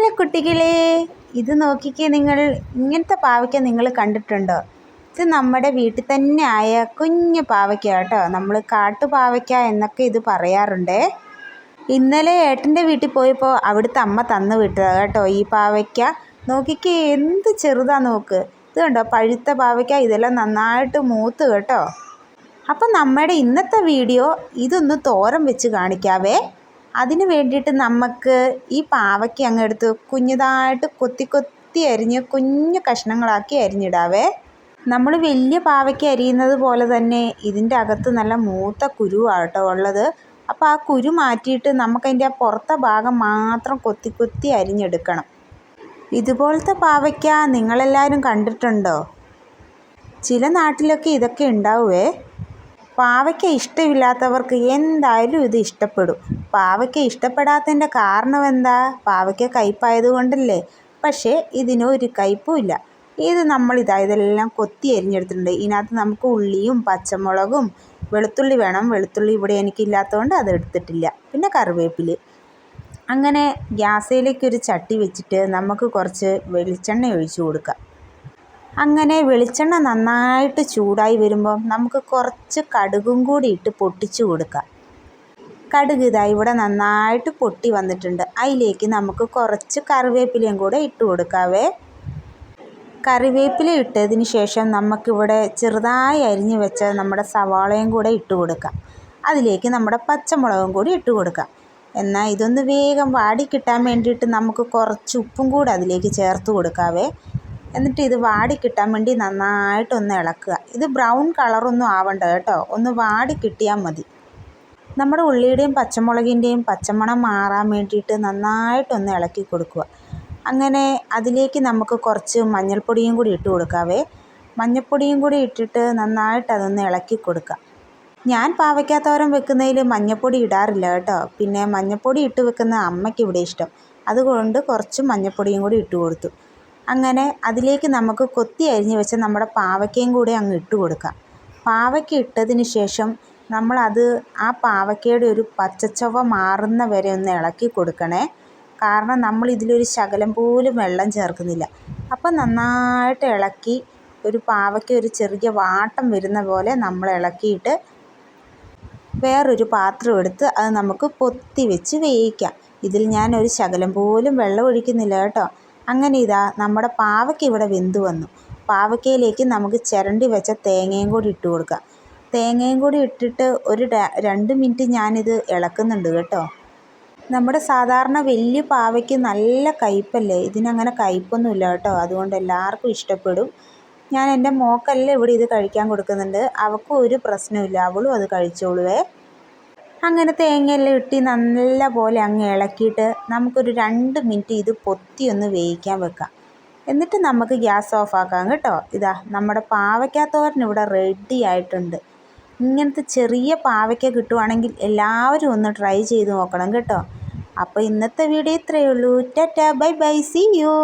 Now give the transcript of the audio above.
Hello കുട്ടികളെ? ഇത് നോക്കിക്കേ നിങ്ങൾ ഇങ്ങനത്തെ പാവയ്ക്ക നിങ്ങൾ കണ്ടിട്ടുണ്ടോ? ഇത് നമ്മുടെ വീട്ടിൽ തന്നെ ആയ കുഞ്ഞു പാവയ്ക്ക കേട്ടോ. നമ്മൾ കാട്ടുപാവയ്ക്ക എന്നൊക്കെ ഇത് പറയാറുണ്ട്. ഇന്നലെ ഏട്ടന്റെ വീട്ടിൽ പോയപ്പോൾ അവിടുത്തെ അമ്മ തന്നു വിട്ടതാണ് കേട്ടോ ഈ പാവയ്ക്ക. നോക്കിക്കേ എന്ത് ചെറുതാ നോക്ക്. ഇത് കണ്ടോ പഴുത്ത പാവയ്ക്ക ഇതെല്ലാം നന്നായിട്ട് മൂത്ത് കേട്ടോ. അപ്പം നമ്മുടെ ഇന്നത്തെ വീഡിയോ ഇതൊന്ന് തോരം വെച്ച് കാണിക്കാവേ. അതിന് വേണ്ടിയിട്ട് നമുക്ക് ഈ പാവയ്ക്ക അങ്ങ് എടുത്ത് കുഞ്ഞതായിട്ട് കൊത്തി കൊത്തി അരിഞ്ഞ് കുഞ്ഞു കഷ്ണങ്ങളാക്കി അരിഞ്ഞിടാവേ. നമ്മൾ വലിയ പാവയ്ക്ക അരിയുന്നത് പോലെ തന്നെ ഇതിന്റെ അകത്ത് നല്ല മൂത്ത കുരുവാട്ടോ ഉള്ളത്. അപ്പോൾ ആ കുരു മാറ്റിയിട്ട് നമുക്കതിന്റെ ആ പുറത്തെ ഭാഗം മാത്രം കൊത്തി കൊത്തി അരിഞ്ഞെടുക്കണം. ഇതുപോലത്തെ പാവയ്ക്ക നിങ്ങളെല്ലാവരും കണ്ടിട്ടുണ്ടോ? ചില നാട്ടിലൊക്കെ ഇതൊക്കെ ഉണ്ടാവുമേ പാവയ്ക്ക ഇഷ്ടമില്ലാത്തവർക്ക് എന്തായാലും ഇത് ഇഷ്ടപ്പെടും. പാവയ്ക്ക ഇഷ്ടപ്പെടാത്തതിന്റെ കാരണം എന്താ? പാവയ്ക്ക കയ്പായത് കൊണ്ടല്ലേ പക്ഷേ ഇതിനൊരു ഒരു ഇല്ല. ഇത് നമ്മൾ ഇതാ ഇതെല്ലാം കൊത്തി എരിഞ്ഞെടുത്തിട്ടുണ്ട്. ഇതിനകത്ത് നമുക്ക് ഉള്ളിയും പച്ചമുളകും വെളുത്തുള്ളി വേണം. വെളുത്തുള്ളി ഇവിടെ എനിക്കില്ലാത്തതുകൊണ്ട് അത് എടുത്തിട്ടില്ല. പിന്നെ കറിവേപ്പില. അങ്ങനെ ഗ്യാസിലേക്കൊരു ചട്ടി വെച്ചിട്ട് നമുക്ക് കുറച്ച് വെളിച്ചെണ്ണ ഒഴിച്ചു കൊടുക്കാം. അങ്ങനെ വെളിച്ചെണ്ണ നന്നായിട്ട് ചൂടായി വരുമ്പോൾ നമുക്ക് കുറച്ച് കടുകും കൂടി ഇട്ട് പൊട്ടിച്ചു കൊടുക്കാം. കടുക് ഇതാ ഇവിടെ നന്നായിട്ട് പൊട്ടി വന്നിട്ടുണ്ട്. അതിലേക്ക് നമുക്ക് കുറച്ച് കറിവേപ്പിലയും കൂടെ ഇട്ട് കൊടുക്കാവേ. കറിവേപ്പില ഇട്ടതിന് ശേഷം നമുക്കിവിടെ ചെറുതായി അരിഞ്ഞു വെച്ച നമ്മുടെ സവാളയും കൂടെ ഇട്ട് കൊടുക്കാം. അതിലേക്ക് നമ്മുടെ പച്ചമുളകും കൂടി ഇട്ട് കൊടുക്കാം. എന്നാൽ ഇതൊന്ന് വേഗം വാടി കിട്ടാൻ വേണ്ടിയിട്ട് നമുക്ക് കുറച്ച് ഉപ്പും കൂടെ അതിലേക്ക് ചേർത്ത് കൊടുക്കാവേ. എന്നിട്ട് ഇത് വാടി കിട്ടാൻ വേണ്ടി നന്നായിട്ടൊന്ന് ഇളക്കുക. ഇത് ബ്രൗൺ കളറൊന്നും ആവണ്ട കേട്ടോ. ഒന്ന് വാടി കിട്ടിയാൽ മതി. നമ്മുടെ ഉള്ളിയുടെയും പച്ചമുളകിന്റെയും പച്ചമണം മാറാൻ വേണ്ടിയിട്ട് നന്നായിട്ടൊന്ന് ഇളക്കി കൊടുക്കുക. അങ്ങനെ അതിലേക്ക് നമുക്ക് കുറച്ച് മഞ്ഞൾപ്പൊടിയും കൂടി ഇട്ട് കൊടുക്കാവേ. മഞ്ഞൾപ്പൊടിയും കൂടി ഇട്ടിട്ട് നന്നായിട്ട് അതൊന്ന് ഇളക്കി കൊടുക്കുക. ഞാൻ പാവയ്ക്കാത്തോരം വെക്കുന്നതിൽ മഞ്ഞൾപ്പൊടി ഇടാറില്ല കേട്ടോ. പിന്നെ മഞ്ഞൾപ്പൊടി ഇട്ട് വെക്കുന്ന അമ്മയ്ക്ക് ഇവിടെ ഇഷ്ടം. അതുകൊണ്ട് കുറച്ച് മഞ്ഞൾപ്പൊടിയും കൂടി ഇട്ട് കൊടുത്തു. അങ്ങനെ അതിലേക്ക് നമുക്ക് കൊത്തി അരിഞ്ഞ് വെച്ച നമ്മുടെ പാവയ്ക്കയും കൂടി അങ്ങ് ഇട്ട് കൊടുക്കാം. പാവയ്ക്ക ഇട്ടതിന് ശേഷം നമ്മളത് ആ പാവയ്ക്കയുടെ ഒരു പച്ചച്ചുവ മാറുന്ന വരെ ഒന്ന് ഇളക്കി കൊടുക്കണേ. കാരണം നമ്മൾ ഇതിലൊരു ശകലം പോലും വെള്ളം ചേർക്കുന്നില്ല. അപ്പം നന്നായിട്ട് ഇളക്കി ഒരു പാവയ്ക്ക ഒരു ചെറിയ വാട്ടം വരുന്ന പോലെ നമ്മൾ ഇളക്കിയിട്ട് വേറൊരു പാത്രം എടുത്ത് അത് നമുക്ക് പൊത്തി വെച്ച് വേവിക്കാം. ഇതിൽ ഞാൻ ഒരു ശകലം പോലും വെള്ളം ഒഴിക്കുന്നില്ല കേട്ടോ. അങ്ങനെ ഇതാ നമ്മുടെ പാവയ്ക്ക ഇവിടെ വെന്ത് വന്നു. പാവയ്ക്കയിലേക്ക് നമുക്ക് ചിരണ്ടി വെച്ച തേങ്ങയും കൂടി ഇട്ട് കൊടുക്കാം. തേങ്ങയും കൂടി ഇട്ടിട്ട് ഒരു രണ്ട് മിനിറ്റ് ഞാനിത് ഇളക്കുന്നുണ്ട് കേട്ടോ. നമ്മുടെ സാധാരണ വലിയ പാവയ്ക്ക് നല്ല കയ്പ്പല്ലേ ഇതിനങ്ങനെ കയ്പ്പൊന്നുമില്ല കേട്ടോ. അതുകൊണ്ട് എല്ലാവർക്കും ഇഷ്ടപ്പെടും. ഞാൻ എന്റെ മോക്കല്ലേ ഇവിടെ ഇത് കഴിക്കാൻ കൊടുക്കുന്നുണ്ട്. അവൾക്കും ഒരു പ്രശ്നമില്ല അവളും അത് കഴിച്ചോളുവേ. അങ്ങനെ തേങ്ങയെല്ലാം ഇട്ട് നല്ല പോലെ അങ്ങ് ഇളക്കിയിട്ട് നമുക്കൊരു രണ്ട് മിനിറ്റ് ഇത് പൊത്തി ഒന്ന് വേവിക്കാൻ വെക്കാം. എന്നിട്ട് നമുക്ക് ഗ്യാസ് ഓഫ് ആക്കാം കേട്ടോ. ഇതാ നമ്മുടെ പാവയ്ക്കാത്തോരൻ ഇവിടെ റെഡി ആയിട്ടുണ്ട്. ഇങ്ങനത്തെ ചെറിയ പാവയ്ക്ക കിട്ടുവാണെങ്കിൽ എല്ലാവരും ഒന്ന് ട്രൈ ചെയ്ത് നോക്കണം കേട്ടോ. അപ്പോൾ ഇന്നത്തെ വീഡിയോ ഇത്രയേ ഉള്ളൂ. Tata bye bye see you